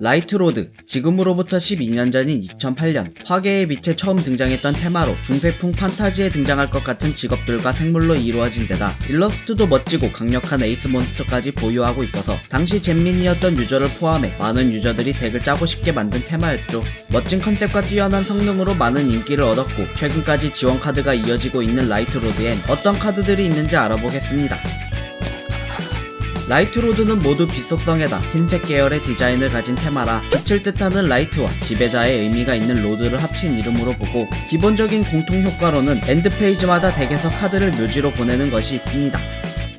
라이트로드, 지금으로부터 12년 전인 2008년 화계의 빛에 처음 등장했던 테마로 중세풍 판타지에 등장할 것 같은 직업들과 생물로 이루어진 데다 일러스트도 멋지고 강력한 에이스 몬스터까지 보유하고 있어서 당시 잼민이었던 유저를 포함해 많은 유저들이 덱을 짜고 싶게 만든 테마였죠. 멋진 컨셉과 뛰어난 성능으로 많은 인기를 얻었고 최근까지 지원 카드가 이어지고 있는 라이트로드엔 어떤 카드들이 있는지 알아보겠습니다. 라이트 로드는 모두 빛 속성에다 흰색 계열의 디자인을 가진 테마라 빛을 뜻하는 라이트와 지배자의 의미가 있는 로드를 합친 이름으로 보고 기본적인 공통 효과로는 엔드 페이지마다 덱에서 카드를 묘지로 보내는 것이 있습니다.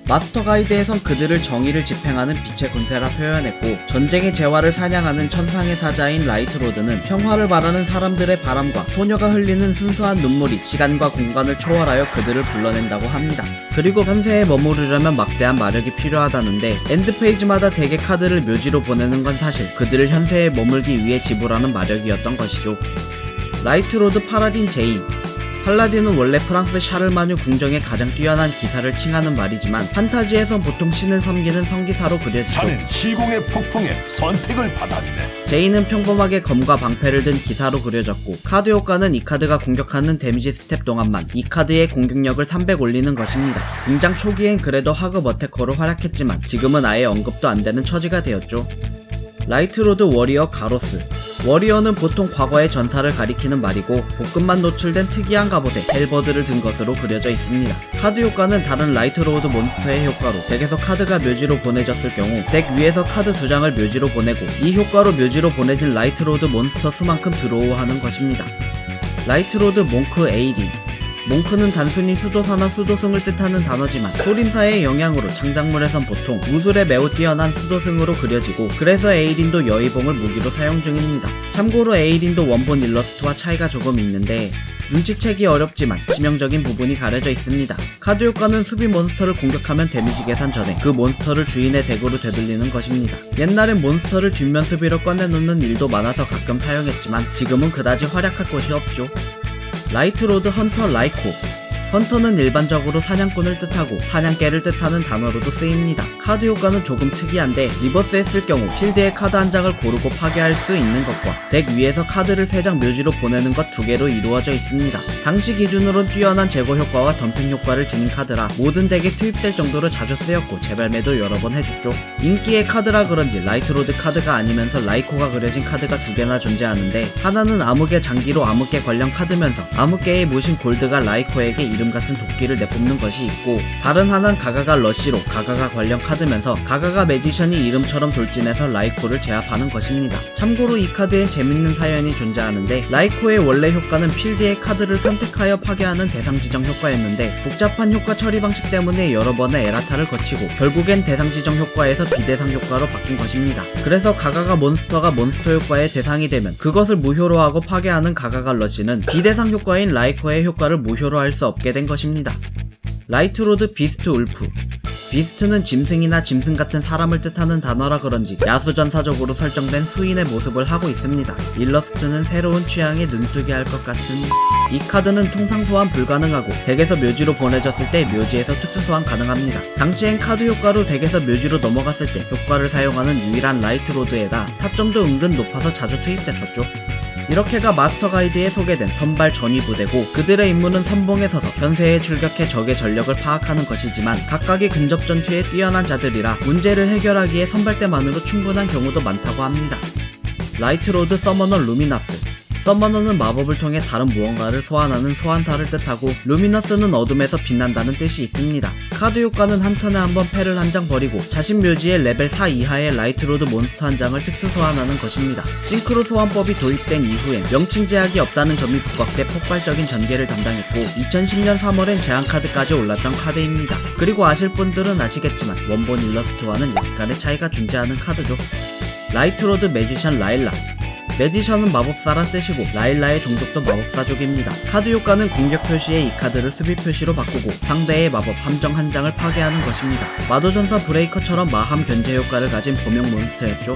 마스터 가이드에선 그들을 정의를 집행하는 빛의 군세라 표현했고 전쟁의 재화를 사냥하는 천상의 사자인 라이트로드는 평화를 바라는 사람들의 바람과 소녀가 흘리는 순수한 눈물이 시간과 공간을 초월하여 그들을 불러낸다고 합니다. 그리고 현세에 머무르려면 막대한 마력이 필요하다는데 엔드 페이지마다 대개 카드를 묘지로 보내는 건 사실 그들을 현세에 머물기 위해 지불하는 마력이었던 것이죠. 라이트로드 파라딘 제인 팔라딘은 원래 프랑스 샤를마뉴 궁정의 가장 뛰어난 기사를 칭하는 말이지만 판타지에선 보통 신을 섬기는 성기사로 그려지죠. 자넨 시공의 폭풍에 선택을 받았네. 제이는 평범하게 검과 방패를 든 기사로 그려졌고 카드 효과는 이 카드가 공격하는 데미지 스텝 동안만 이 카드의 공격력을 300 올리는 것입니다. 등장 초기엔 그래도 하급 어태커로 활약했지만 지금은 아예 언급도 안 되는 처지가 되었죠. 라이트로드 워리어 가로스 워리어는 보통 과거의 전사를 가리키는 말이고 볶음만 노출된 특이한 갑옷에 헬버드를 든 것으로 그려져 있습니다. 카드 효과는 다른 라이트로드 몬스터의 효과로 덱에서 카드가 묘지로 보내졌을 경우 덱 위에서 카드 두 장을 묘지로 보내고 이 효과로 묘지로 보내진 라이트로드 몬스터 수만큼 드로우하는 것입니다. 라이트로드 몽크 에이리 몽크는 단순히 수도사나 수도승을 뜻하는 단어지만 소림사의 영향으로 창작물에선 보통 무술에 매우 뛰어난 수도승으로 그려지고 그래서 에이린도 여의봉을 무기로 사용 중입니다. 참고로 에이린도 원본 일러스트와 차이가 조금 있는데 눈치채기 어렵지만 치명적인 부분이 가려져 있습니다. 카드 효과는 수비 몬스터를 공격하면 데미지 계산 전에 그 몬스터를 주인의 덱으로 되돌리는 것입니다. 옛날엔 몬스터를 뒷면 수비로 꺼내놓는 일도 많아서 가끔 사용했지만 지금은 그다지 활약할 곳이 없죠. 라이트로드 헌터 라이코 헌터는 일반적으로 사냥꾼을 뜻하고 사냥개를 뜻하는 단어로도 쓰입니다. 카드 효과는 조금 특이한데 리버스 했을 경우 필드에 카드 한 장을 고르고 파괴할 수 있는 것과 덱 위에서 카드를 3장 묘지로 보내는 것 두 개로 이루어져 있습니다. 당시 기준으론 뛰어난 제거 효과와 덤핑 효과를 지닌 카드라 모든 덱에 투입될 정도로 자주 쓰였고 재발매도 여러 번 해줬죠. 인기의 카드라 그런지 라이트로드 카드가 아니면서 라이코가 그려진 카드가 두 개나 존재하는데 하나는 암흑의 장기로 암흑계 관련 카드면서 암흑계의 무신 골드가 라이코에게 이름 같은 도끼를 내뿜는 것이 있고 다른 하나는 가가가 러시로 가가가 관련 카드면서 가가가 매지션이 이름처럼 돌진해서 라이코를 제압하는 것입니다. 참고로 이 카드엔 재밌는 사연이 존재하는데 라이코의 원래 효과는 필드의 카드를 선택하여 파괴하는 대상 지정 효과였는데 복잡한 효과 처리 방식 때문에 여러 번의 에라타를 거치고 결국엔 대상 지정 효과에서 비대상 효과로 바뀐 것입니다. 그래서 가가가 몬스터가 몬스터 효과의 대상이 되면 그것을 무효로 하고 파괴하는 가가가 러시는 비대상 효과인 라이코의 효과를 무효로 할 수 없게 된 것입니다. 라이트로드 비스트 울프 비스트는 짐승이나 짐승 같은 사람을 뜻하는 단어라 그런지 야수전사적으로 설정된 수인의 모습을 하고 있습니다. 일러스트는 새로운 취향에 눈뜨게 할 것 같은 이 카드는 통상 소환 불가능하고 덱에서 묘지로 보내졌을 때 묘지에서 특수 소환 가능합니다. 당시엔 카드 효과로 덱에서 묘지로 넘어갔을 때 효과를 사용하는 유일한 라이트로드에다 타점도 은근 높아서 자주 투입됐었죠. 이렇게가 마스터 가이드에 소개된 선발 전위 부대고 그들의 임무는 선봉에 서서 현세에 출격해 적의 전력을 파악하는 것이지만 각각의 근접 전투에 뛰어난 자들이라 문제를 해결하기에 선발대만으로 충분한 경우도 많다고 합니다. 라이트로드 서머너 루미나스 서머너는 마법을 통해 다른 무언가를 소환하는 소환사를 뜻하고 루미너스는 어둠에서 빛난다는 뜻이 있습니다. 카드 효과는 한 턴에 한 번 패를 한 장 버리고 자신 묘지에 레벨 4 이하의 라이트로드 몬스터 한 장을 특수 소환하는 것입니다. 싱크로 소환법이 도입된 이후엔 명칭 제약이 없다는 점이 부각돼 폭발적인 전개를 담당했고 2010년 3월엔 제한 카드까지 올랐던 카드입니다. 그리고 아실 분들은 아시겠지만 원본 일러스트와는 약간의 차이가 존재하는 카드죠. 라이트로드 매지션 라일락 매지션은 마법사란 뜻이고 라일라의 종족도 마법사족입니다. 카드 효과는 공격 표시에 이 카드를 수비 표시로 바꾸고 상대의 마법 함정 한 장을 파괴하는 것입니다. 마도전사 브레이커처럼 마함 견제 효과를 가진 범용 몬스터였죠.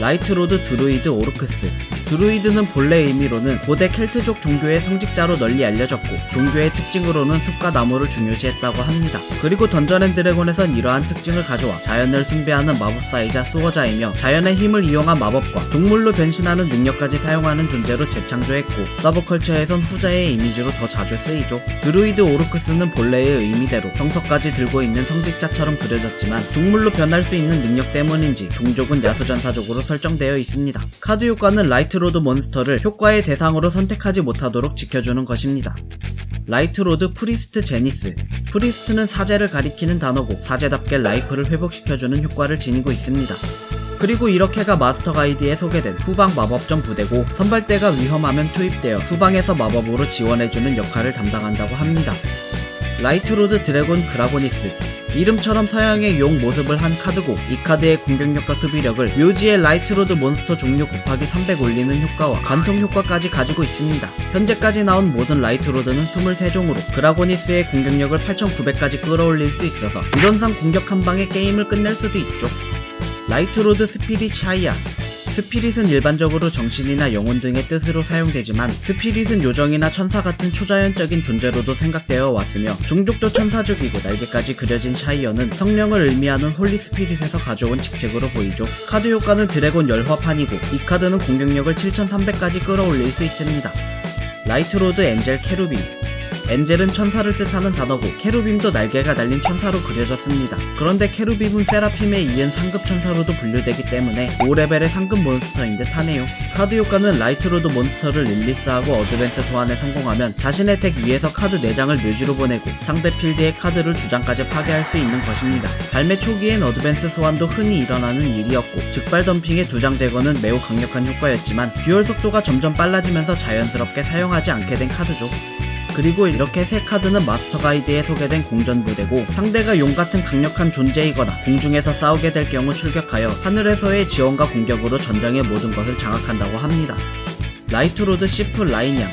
라이트로드 드루이드 오르크스 드루이드는 본래 의미로는 고대 켈트족 종교의 성직자로 널리 알려졌고 종교의 특징으로는 숲과 나무를 중요시했다고 합니다. 그리고 던전 앤 드래곤에선 이러한 특징을 가져와 자연을 숭배하는 마법사이자 수호자이며 자연의 힘을 이용한 마법과 동물로 변신하는 능력까지 사용하는 존재로 재창조했고 서브컬처에선 후자의 이미지로 더 자주 쓰이죠. 드루이드 오르크스는 본래의 의미대로 성서까지 들고 있는 성직자처럼 그려졌지만 동물로 변할 수 있는 능력 때문인지 종족은 야수전사적으로 설정되어 있습니다. 카드 효과는 라이트 로드 몬스터를 효과의 대상으로 선택하지 못하도록 지켜주는 것입니다. 라이트로드 프리스트 제니스 프리스트는 사제를 가리키는 단어고 사제답게 라이프를 회복시켜주는 효과를 지니고 있습니다. 그리고 이렇게가 마스터 가이드에 소개된 후방 마법전 부대고 선발대가 위험하면 투입되어 후방에서 마법으로 지원해주는 역할을 담당한다고 합니다. 라이트로드 드래곤 그라고니스 이름처럼 서양의 용 모습을 한 카드고 이 카드의 공격력과 수비력을 묘지의 라이트로드 몬스터 종류 곱하기 300 올리는 효과와 관통 효과까지 가지고 있습니다. 현재까지 나온 모든 라이트로드는 23종으로 그라고니스의 공격력을 8900까지 끌어올릴 수 있어서 이론상 공격 한 방에 게임을 끝낼 수도 있죠. 라이트로드 스피릿 샤이아 스피릿은 일반적으로 정신이나 영혼 등의 뜻으로 사용되지만 스피릿은 요정이나 천사 같은 초자연적인 존재로도 생각되어 왔으며 종족도 천사적이고 날개까지 그려진 샤이어는 성령을 의미하는 홀리 스피릿에서 가져온 직책으로 보이죠. 카드 효과는 드래곤 열화판이고 이 카드는 공격력을 7300까지 끌어올릴 수 있습니다. 라이트로드 엔젤 캐루빔 엔젤은 천사를 뜻하는 단어고 캐루빔도 날개가 달린 천사로 그려졌습니다. 그런데 캐루빔은 세라핌에 이은 상급 천사로도 분류되기 때문에 5레벨의 상급 몬스터인 듯 하네요. 카드 효과는 라이트로드 몬스터를 릴리스하고 어드벤트 소환에 성공하면 자신의 덱 위에서 카드 4장을 묘지로 보내고 상대 필드의 카드를 2장까지 파괴할 수 있는 것입니다. 발매 초기엔 어드벤스 소환도 흔히 일어나는 일이었고 즉발 덤핑의 2장 제거는 매우 강력한 효과였지만 듀얼 속도가 점점 빨라지면서 자연스럽게 사용하지 않게 된 카드죠. 그리고 이렇게 세 카드는 마스터 가이드에 소개된 공전 부대고 상대가 용 같은 강력한 존재이거나 공중에서 싸우게 될 경우 출격하여 하늘에서의 지원과 공격으로 전장의 모든 것을 장악한다고 합니다. 라이트로드 시프 라인양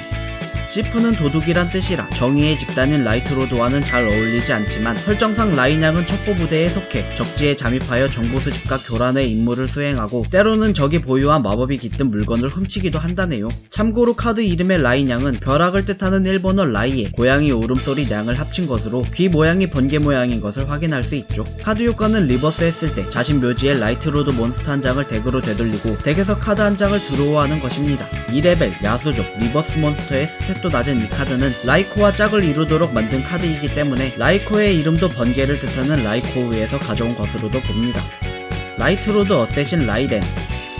시프는 도둑이란 뜻이라 정의의 집단인 라이트로드와는 잘 어울리지 않지만 설정상 라인양은 첩보 부대에 속해 적지에 잠입하여 정보 수집과 교란의 임무를 수행하고 때로는 적이 보유한 마법이 깃든 물건을 훔치기도 한다네요. 참고로 카드 이름의 라인양은 벼락을 뜻하는 일본어 라이에 고양이 울음소리 냥을 합친 것으로 귀 모양이 번개 모양인 것을 확인할 수 있죠. 카드 효과는 리버스 했을 때 자신 묘지에 라이트로드 몬스터 한 장을 덱으로 되돌리고 덱에서 카드 한 장을 드로우하는 것입니다. 2레벨 야수족 리버스 몬스터의 스탯 도 낮은 이 카드는 라이코와 짝을 이루도록 만든 카드이기 때문에 라이코의 이름도 번개를 뜻하는 라이코우에서 가져온 것으로도 봅니다. 라이트로드 어쌔신 라이덴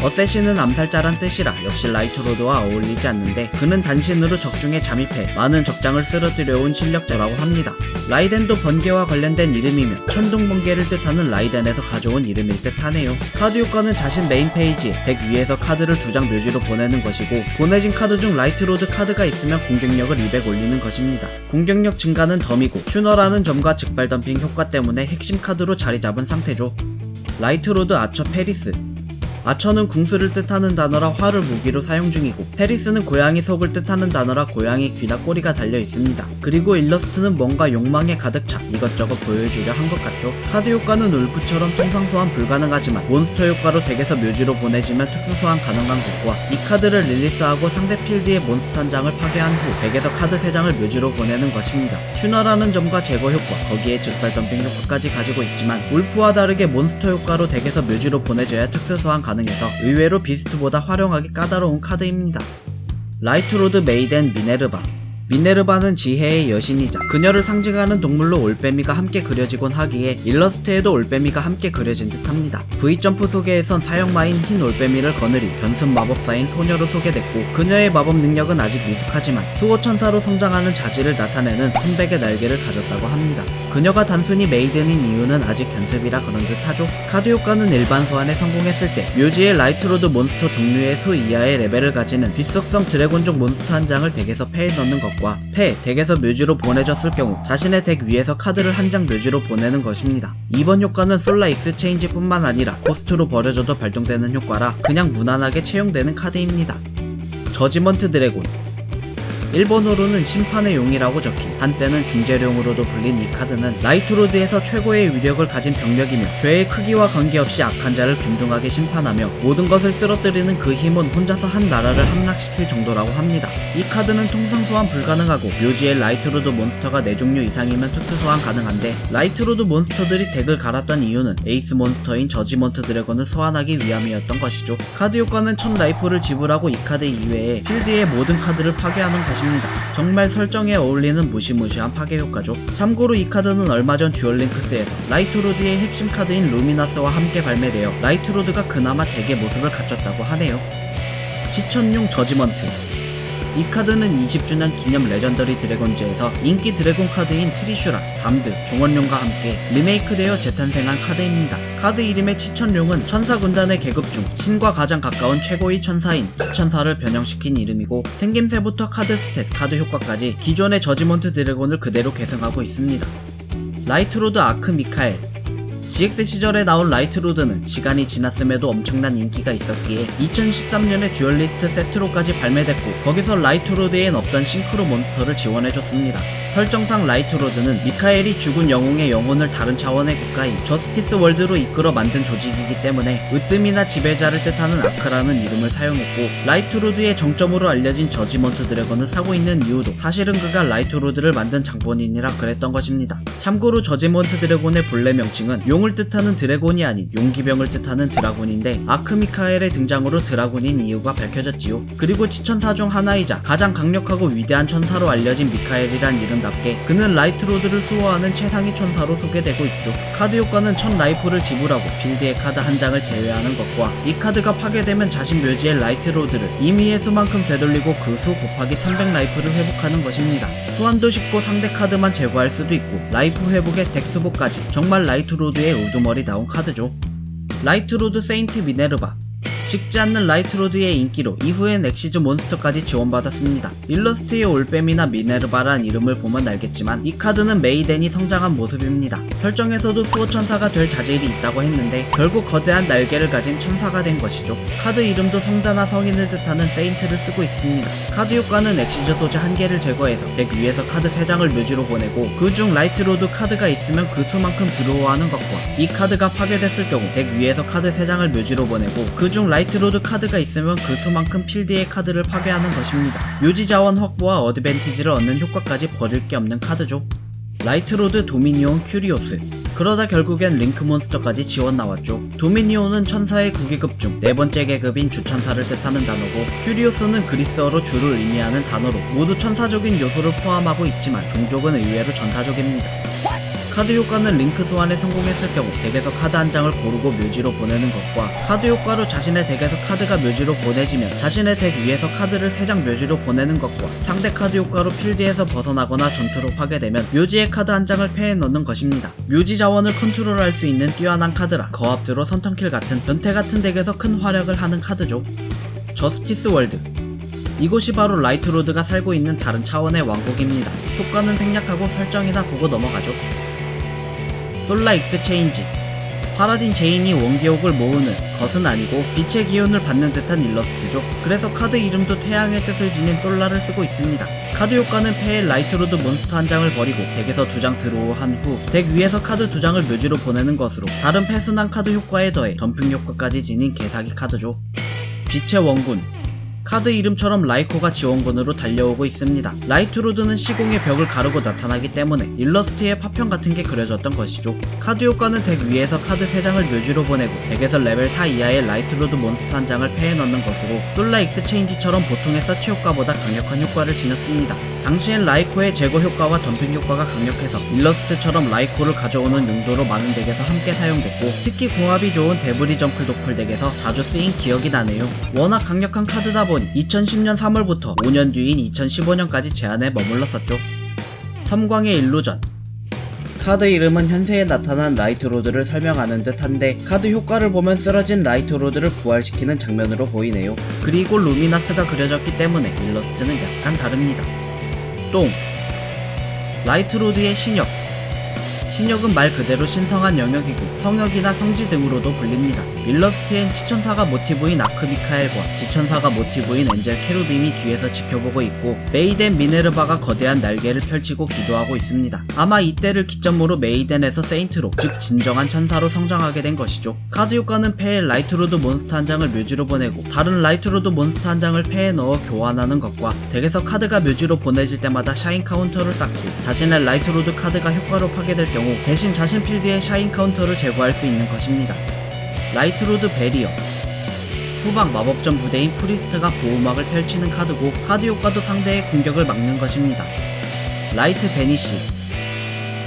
어쌔신은 암살자란 뜻이라 역시 라이트로드와 어울리지 않는데 그는 단신으로 적중에 잠입해 많은 적장을 쓸어들여온 실력자라고 합니다. 라이덴도 번개와 관련된 이름이며 천둥 번개를 뜻하는 라이덴에서 가져온 이름일 듯 하네요. 카드 효과는 자신 메인 페이지에 덱 위에서 카드를 두 장 묘지로 보내는 것이고 보내진 카드 중 라이트로드 카드가 있으면 공격력을 200 올리는 것입니다. 공격력 증가는 덤이고 슈너라는 점과 즉발 덤핑 효과 때문에 핵심 카드로 자리 잡은 상태죠. 라이트로드 아처 페리스 아처는 궁수를 뜻하는 단어라 활을 무기로 사용 중이고 페리스는 고양이 속을 뜻하는 단어라 고양이 귀나 꼬리가 달려 있습니다. 그리고 일러스트는 뭔가 욕망에 가득 차 이것저것 보여주려 한 것 같죠. 카드 효과는 울프처럼 통상 소환 불가능하지만 몬스터 효과로 덱에서 묘지로 보내지면 특수 소환 가능한 것과 이 카드를 릴리스하고 상대 필드의 몬스터 한 장을 파괴한 후 덱에서 카드 3장을 묘지로 보내는 것입니다. 슈너라는 점과 제거 효과 거기에 즉발 점핑 효과까지 가지고 있지만 울프와 다르게 몬스터 효과로 덱에서 묘지로 보내줘야 특수 소환 가능 해서 의외로 비스트보다 활용하기 까다로운 카드입니다. 라이트로드 메이덴 미네르바 미네르바는 지혜의 여신이자 그녀를 상징하는 동물로 올빼미가 함께 그려지곤 하기에 일러스트에도 올빼미가 함께 그려진 듯합니다. V점프 소개에선 사형마인 흰 올빼미를 거느리 견습 마법사인 소녀로 소개됐고 그녀의 마법 능력은 아직 미숙하지만 수호천사로 성장하는 자질을 나타내는 순백의 날개를 가졌다고 합니다. 그녀가 단순히 메이든인 이유는 아직 견습이라 그런 듯하죠. 카드 효과는 일반 소환에 성공했을 때 묘지의 라이트로드 몬스터 종류의 수 이하의 레벨을 가지는 빛속성 드래곤족 몬스터 한 장을 덱에서 패에 넣는 것과 패, 덱에서 묘지로 보내졌을 경우 자신의 덱 위에서 카드를 한 장 묘지로 보내는 것입니다. 이번 효과는 솔라 익스체인지 뿐만 아니라 코스트로 버려져도 발동되는 효과라 그냥 무난하게 채용되는 카드입니다. 저지먼트 드래곤 일본어로는 심판의 용이라고 적힌 한때는 중재룡으로도 불린 이 카드는 라이트로드에서 최고의 위력을 가진 병력이며 죄의 크기와 관계없이 악한 자를 균등하게 심판하며 모든 것을 쓰러뜨리는 그 힘은 혼자서 한 나라를 함락시킬 정도라고 합니다. 이 카드는 통상 소환 불가능하고 묘지에 라이트로드 몬스터가 4종류 이상이면 특수 소환 가능한데 라이트로드 몬스터들이 덱을 갈았던 이유는 에이스 몬스터인 저지먼트 드래곤을 소환하기 위함이었던 것이죠. 카드 효과는 첫 라이프를 지불하고 이 카드 이외에 필드의 모든 카드를 파괴하는 것입니다. 정말 설정에 어울리는 무시무시한 파괴 효과죠. 참고로 이 카드는 얼마 전 듀얼링크스에서 라이트로드의 핵심 카드인 루미나스와 함께 발매되어 라이트로드가 그나마 덱의 모습을 갖췄다고 하네요. 지천용 저지먼트 이 카드는 20주년 기념 레전더리 드래곤즈에서 인기 드래곤 카드인 트리슈라, 담드, 종원룡과 함께 리메이크되어 재탄생한 카드입니다. 카드 이름의 치천룡은 천사 군단의 계급 중 신과 가장 가까운 최고의 천사인 치천사를 변형시킨 이름이고 생김새부터 카드 스탯, 카드 효과까지 기존의 저지먼트 드래곤을 그대로 계승하고 있습니다. 라이트로드 아크 미카엘 GX 시절에 나온 라이트로드는 시간이 지났음에도 엄청난 인기가 있었기에 2013년에 듀얼리스트 세트로까지 발매됐고 거기서 라이트로드엔 없던 싱크로 몬스터를 지원해줬습니다. 설정상 라이트로드는 미카엘이 죽은 영웅의 영혼을 다른 차원의 국가인 저스티스 월드로 이끌어 만든 조직이기 때문에 으뜸이나 지배자를 뜻하는 아크라는 이름을 사용했고 라이트로드의 정점으로 알려진 저지먼트 드래곤을 사고 있는 이유도 사실은 그가 라이트로드를 만든 장본인이라 그랬던 것입니다. 참고로 저지먼트 드래곤의 본래 명칭은 용을 뜻하는 드래곤이 아닌 용기병을 뜻하는 드라곤인데 아크미카엘의 등장으로 드라곤인 이유가 밝혀졌지요. 그리고 지천사 중 하나이자 가장 강력하고 위대한 천사로 알려진 미카엘이란 이름답게 그는 라이트로드를 수호하는 최상위 천사로 소개되고 있죠. 카드 효과는 첫 라이프를 지불하고 필드의 카드 한 장을 제외하는 것과 이 카드가 파괴되면 자신 묘지의 라이트로드를 임의의 수만큼 되돌리고 그 수 곱하기 300 라이프를 회복하는 것입니다. 소환도 쉽고 상대 카드만 제거할 수도 있고 라이프 회복에 덱 수복까지 정말 라이트로드 의 우두머리다운 카드죠. 라이트로드 세인트 미네르바 식지 않는 라이트로드의 인기로 이후엔 엑시즈 몬스터까지 지원받았습니다. 일러스트의 올빼미나 미네르바란 이름을 보면 알겠지만 이 카드는 메이덴이 성장한 모습입니다. 설정에서도 수호 천사가 될 자질이 있다고 했는데 결국 거대한 날개를 가진 천사가 된 것이죠. 카드 이름도 성자나 성인을 뜻하는 세인트를 쓰고 있습니다. 카드 효과는 엑시즈 소재 한 개를 제거해서 덱 위에서 카드 3장을 묘지로 보내고 그 중 라이트로드 카드가 있으면 그 수만큼 드로우하는 것과 이 카드가 파괴됐을 경우 덱 위에서 카드 3장을 묘지로 보내고 그중 라이트로드 카드가 있으면 그 수만큼 필드의 카드를 파괴하는 것입니다. 묘지 자원 확보와 어드밴티지를 얻는 효과까지 버릴 게 없는 카드죠. 라이트로드 도미니온 큐리오스 그러다 결국엔 링크 몬스터까지 지원 나왔죠. 도미니온은 천사의 9계급 중 네 번째 계급인 주천사를 뜻하는 단어고 큐리오스는 그리스어로 주를 의미하는 단어로 모두 천사적인 요소를 포함하고 있지만 종족은 의외로 전사적입니다. 카드 효과는 링크 소환에 성공했을 경우 덱에서 카드 한 장을 고르고 묘지로 보내는 것과 카드 효과로 자신의 덱에서 카드가 묘지로 보내지면 자신의 덱 위에서 카드를 3장 묘지로 보내는 것과 상대 카드 효과로 필드에서 벗어나거나 전투로 파괴되면 묘지의 카드 한 장을 패해 넣는 것입니다. 묘지 자원을 컨트롤할 수 있는 뛰어난 카드라 거압드로 선턴킬 같은 변태 같은 덱에서 큰 활약을 하는 카드죠. 저스티스 월드 이곳이 바로 라이트로드가 살고 있는 다른 차원의 왕국입니다. 효과는 생략하고 설정이나 보고 넘어가죠. 솔라 익스체인지 파라딘 제인이 원기옥을 모으는 것은 아니고 빛의 기운을 받는 듯한 일러스트죠. 그래서 카드 이름도 태양의 뜻을 지닌 솔라를 쓰고 있습니다. 카드 효과는 패의 라이트로드 몬스터 한 장을 버리고 덱에서 두 장 드로우한 후 덱 위에서 카드 두 장을 묘지로 보내는 것으로 다른 패순환 카드 효과에 더해 덤핑 효과까지 지닌 개사기 카드죠. 빛의 원군 카드 이름처럼 라이코가 지원군으로 달려오고 있습니다. 라이트로드는 시공의 벽을 가르고 나타나기 때문에 일러스트에 파편 같은 게 그려졌던 것이죠. 카드 효과는 덱 위에서 카드 3장을 묘지로 보내고 덱에서 레벨 4 이하의 라이트로드 몬스터 한 장을 패해 넣는 것으로 솔라 익스체인지처럼 보통의 서치 효과보다 강력한 효과를 지녔습니다. 당시엔 라이코의 제거 효과와 덤핑 효과가 강력해서 일러스트처럼 라이코를 가져오는 용도로 많은 덱에서 함께 사용됐고 특히 궁합이 좋은 데브리 정클 도플 덱에서 자주 쓰인 기억이 나네요. 워낙 강력한 카드다 보니 2010년 3월부터 5년 뒤인 2015년까지 제한에 머물렀었죠. 섬광의 일루전 카드 이름은 현세에 나타난 라이트 로드를 설명하는 듯한데 카드 효과를 보면 쓰러진 라이트 로드를 부활시키는 장면으로 보이네요. 그리고 루미나스가 그려졌기 때문에 일러스트는 약간 다릅니다. 똥 라이트로드의 신역 신역은 말 그대로 신성한 영역이고 성역이나 성지 등으로도 불립니다. 일러스트엔 치천사가 모티브인 아크 미카엘과 지천사가 모티브인 엔젤 케루빔이 뒤에서 지켜보고 있고 메이덴 미네르바가 거대한 날개를 펼치고 기도하고 있습니다. 아마 이때를 기점으로 메이덴에서 세인트로 즉 진정한 천사로 성장하게 된 것이죠. 카드 효과는 패에 라이트로드 몬스터 한 장을 묘지로 보내고 다른 라이트로드 몬스터 한 장을 패에 넣어 교환하는 것과 덱에서 카드가 묘지로 보내질 때마다 샤인 카운터를 쌓고 자신의 라이트로드 카드가 효과로 파괴될 경우 대신 자신 필드에 샤인 카운터를 제거할 수 있는 것입니다. 라이트로드 베리어 후방 마법전 부대인 프리스트가 보호막을 펼치는 카드고 카드 효과도 상대의 공격을 막는 것입니다. 라이트 베니시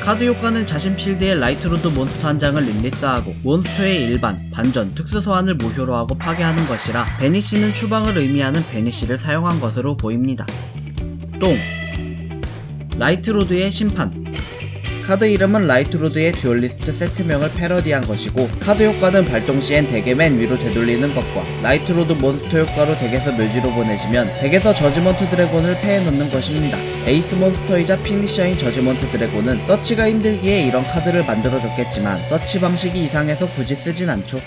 카드 효과는 자신 필드에 라이트로드 몬스터 한 장을 릴리스하고 몬스터의 일반, 반전, 특수 소환을 무효로 하고 파괴하는 것이라 베니시는 추방을 의미하는 베니시를 사용한 것으로 보입니다. 똥 라이트로드의 심판 카드 이름은 라이트로드의 듀얼리스트 세트명을 패러디한 것이고 카드 효과는 발동 시엔 덱의 맨 위로 되돌리는 것과 라이트로드 몬스터 효과로 덱에서 묘지로 보내시면 덱에서 저지먼트 드래곤을 패해 놓는 것입니다. 에이스 몬스터이자 피니셔인 저지먼트 드래곤은 서치가 힘들기에 이런 카드를 만들어줬겠지만 서치 방식이 이상해서 굳이 쓰진 않죠.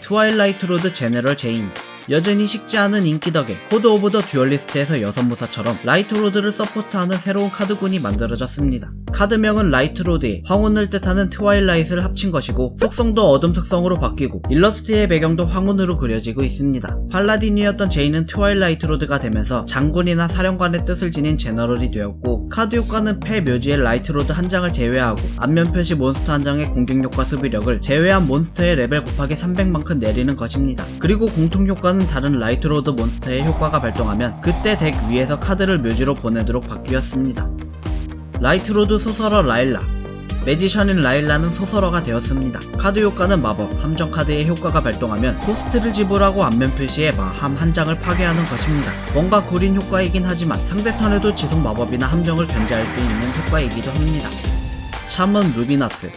트와일라이트 로드 제너럴 제인 여전히 식지 않은 인기 덕에 코드 오브 더 듀얼리스트에서 여섯 무사처럼 라이트 로드를 서포트하는 새로운 카드군이 만들어졌습니다. 카드명은 라이트 로드에 황혼을 뜻하는 트와일라이트를 합친 것이고 속성도 어둠 속성으로 바뀌고 일러스트의 배경도 황혼으로 그려지고 있습니다. 팔라딘이었던 제인은 트와일라이트 로드가 되면서 장군이나 사령관의 뜻을 지닌 제너럴이 되었고 카드 효과는 패 묘지의 라이트 로드 한 장을 제외하고 앞면 표시 몬스터 한 장의 공격력과 수비력을 제외한 몬스터의 레벨 곱하기 300만큼 내리는 것입니다. 그리고 공통 효과는 다른 라이트 로드 몬스터의 효과가 발동하면 그때 덱 위에서 카드를 묘지로 보내도록 바뀌었습니다. 라이트로드 소설어 라일라 매지션인 라일라는 소설어가 되었습니다. 카드 효과는 마법, 함정 카드의 효과가 발동하면 코스트를 지불하고 앞면 표시에 마함 한 장을 파괴하는 것입니다. 뭔가 구린 효과이긴 하지만 상대 턴에도 지속 마법이나 함정을 견제할 수 있는 효과이기도 합니다. 샤먼 루비나스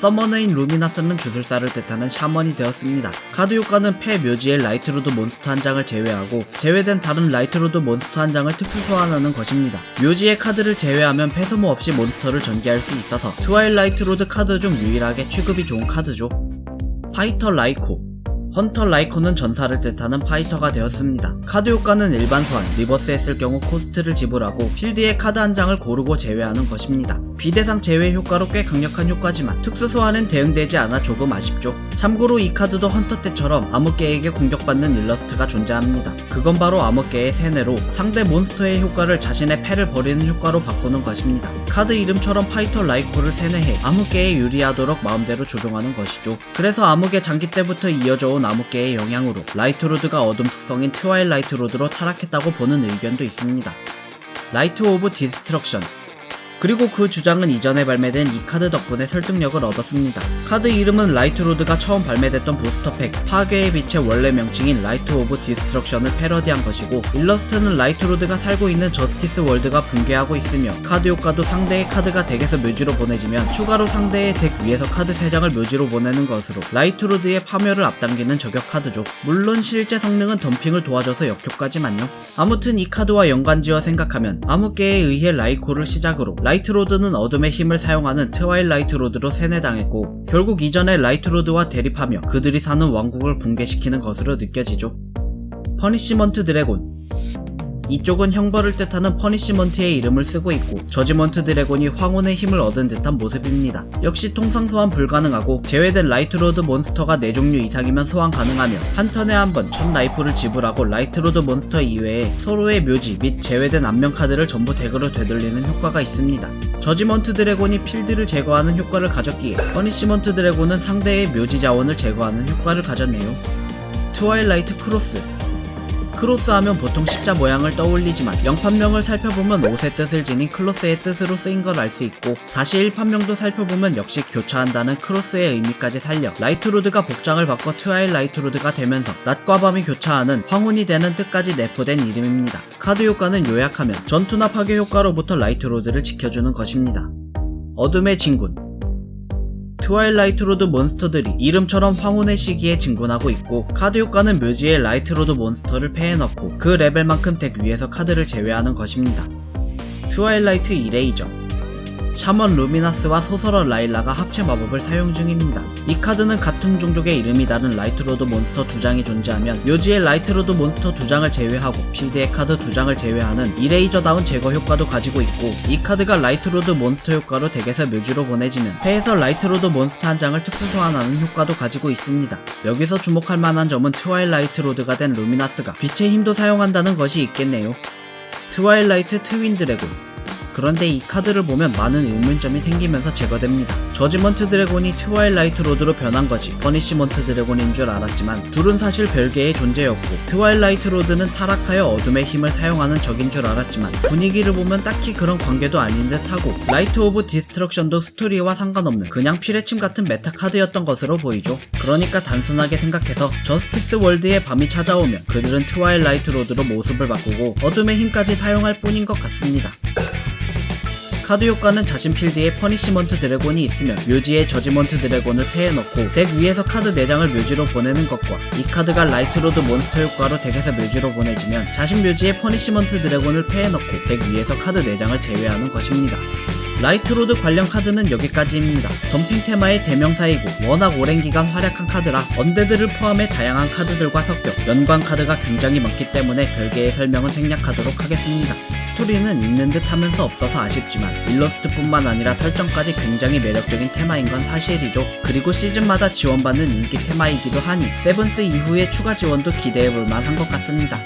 서머너인 루미나스는 주술사를 뜻하는 샤먼이 되었습니다. 카드 효과는 패 묘지의 라이트로드 몬스터 한 장을 제외하고 제외된 다른 라이트로드 몬스터 한 장을 특수 소환하는 것입니다. 묘지의 카드를 제외하면 패 소모 없이 몬스터를 전개할 수 있어서 트와일라이트 로드 카드 중 유일하게 취급이 좋은 카드죠. 파이터 라이코 헌터 라이코는 전사를 뜻하는 파이터가 되었습니다. 카드 효과는 일반 소환, 리버스 했을 경우 코스트를 지불하고 필드에 카드 한 장을 고르고 제외하는 것입니다. 비대상 제외 효과로 꽤 강력한 효과지만 특수 소환은 대응되지 않아 조금 아쉽죠. 참고로 이 카드도 헌터 때처럼 암흑계에게 공격받는 일러스트가 존재합니다. 그건 바로 암흑계의 세뇌로 상대 몬스터의 효과를 자신의 패를 버리는 효과로 바꾸는 것입니다. 카드 이름처럼 파이터 라이코를 세뇌해 암흑계에 유리하도록 마음대로 조종하는 것이죠. 그래서 암흑의 장기 때부터 이어져 온 암흑계의 영향으로 라이트로드가 어둠 특성인 트와일라이트 로드로 타락했다고 보는 의견도 있습니다. 라이트 오브 디스트럭션 그리고 그 주장은 이전에 발매된 이 카드 덕분에 설득력을 얻었습니다. 카드 이름은 라이트 로드가 처음 발매됐던 부스터팩 파괴의 빛의 원래 명칭인 라이트 오브 디스트럭션을 패러디한 것이고 일러스트는 라이트 로드가 살고 있는 저스티스 월드가 붕괴하고 있으며 카드 효과도 상대의 카드가 덱에서 묘지로 보내지면 추가로 상대의 덱 위에서 카드 3장을 묘지로 보내는 것으로 라이트 로드의 파멸을 앞당기는 저격 카드죠. 물론 실제 성능은 덤핑을 도와줘서 역효과지만요. 아무튼 이 카드와 연관지어 생각하면 암흑계에 의해 라이코를 시작으로 라이트로드는 어둠의 힘을 사용하는 트와일라이트 로드로 세뇌당했고 결국 이전의 라이트로드와 대립하며 그들이 사는 왕국을 붕괴시키는 것으로 느껴지죠. 퍼니시먼트 드래곤 이쪽은 형벌을 뜻하는 퍼니시먼트의 이름을 쓰고 있고 저지먼트 드래곤이 황혼의 힘을 얻은 듯한 모습입니다. 역시 통상 소환 불가능하고 제외된 라이트로드 몬스터가 4종류 이상이면 소환 가능하며 한 턴에 한번첫 라이프를 지불하고 라이트로드 몬스터 이외에 서로의 묘지 및 제외된 앞면 카드를 전부 덱으로 되돌리는 효과가 있습니다. 저지먼트 드래곤이 필드를 제거하는 효과를 가졌기에 퍼니시먼트 드래곤은 상대의 묘지 자원을 제거하는 효과를 가졌네요. 트와일라이트 크로스 크로스하면 보통 십자 모양을 떠올리지만 영판명을 살펴보면 옷의 뜻을 지닌 클로스의 뜻으로 쓰인 걸 알 수 있고 다시 일판명도 살펴보면 역시 교차한다는 크로스의 의미까지 살려 라이트로드가 복장을 바꿔 트와일 라이트로드가 되면서 낮과 밤이 교차하는 황혼이 되는 뜻까지 내포된 이름입니다. 카드 효과는 요약하면 전투나 파괴 효과로부터 라이트로드를 지켜주는 것입니다. 어둠의 진군 트와일라이트 로드 몬스터들이 이름처럼 황혼의 시기에 진군하고 있고 카드 효과는 묘지에 라이트 로드 몬스터를 패해 넣고 그 레벨만큼 덱 위에서 카드를 제외하는 것입니다. 트와일라이트 이레이저 샤먼 루미나스와 소설어 라일라가 합체 마법을 사용 중입니다. 이 카드는 같은 종족의 이름이 다른 라이트로드 몬스터 두 장이 존재하면 묘지의 라이트로드 몬스터 두 장을 제외하고 필드의 카드 두 장을 제외하는 이레이저다운 제거 효과도 가지고 있고 이 카드가 라이트로드 몬스터 효과로 덱에서 묘지로 보내지면 패에서 라이트로드 몬스터 한 장을 특수 소환하는 효과도 가지고 있습니다. 여기서 주목할 만한 점은 트와일라이트 로드가 된 루미나스가 빛의 힘도 사용한다는 것이 있겠네요. 트와일라이트 트윈 드래곤 그런데 이 카드를 보면 많은 의문점이 생기면서 제거됩니다. 저지먼트 드래곤이 트와일라이트 로드로 변한 것이 퍼니시먼트 드래곤인 줄 알았지만 둘은 사실 별개의 존재였고 트와일라이트 로드는 타락하여 어둠의 힘을 사용하는 적인 줄 알았지만 분위기를 보면 딱히 그런 관계도 아닌 듯 하고 라이트 오브 디스트럭션도 스토리와 상관없는 그냥 피레침 같은 메타 카드였던 것으로 보이죠. 그러니까 단순하게 생각해서 저스티스 월드의 밤이 찾아오면 그들은 트와일라이트 로드로 모습을 바꾸고 어둠의 힘까지 사용할 뿐인 것 같습니다. 카드 효과는 자신 필드에 퍼니시먼트 드래곤이 있으면 묘지에 저지먼트 드래곤을 패해넣고 덱 위에서 카드 4장을 묘지로 보내는 것과 이 카드가 라이트로드 몬스터 효과로 덱에서 묘지로 보내지면 자신 묘지에 퍼니시먼트 드래곤을 패해넣고 덱 위에서 카드 4장을 제외하는 것입니다. 라이트로드 관련 카드는 여기까지입니다. 덤핑 테마의 대명사이고 워낙 오랜 기간 활약한 카드라 언데드를 포함해 다양한 카드들과 섞여 연관 카드가 굉장히 많기 때문에 별개의 설명은 생략하도록 하겠습니다. 스토리는 있는 듯 하면서 없어서 아쉽지만 일러스트뿐만 아니라 설정까지 굉장히 매력적인 테마인 건 사실이죠. 그리고 시즌마다 지원받는 인기 테마이기도 하니 세븐스 이후의 추가 지원도 기대해볼 만한 것 같습니다.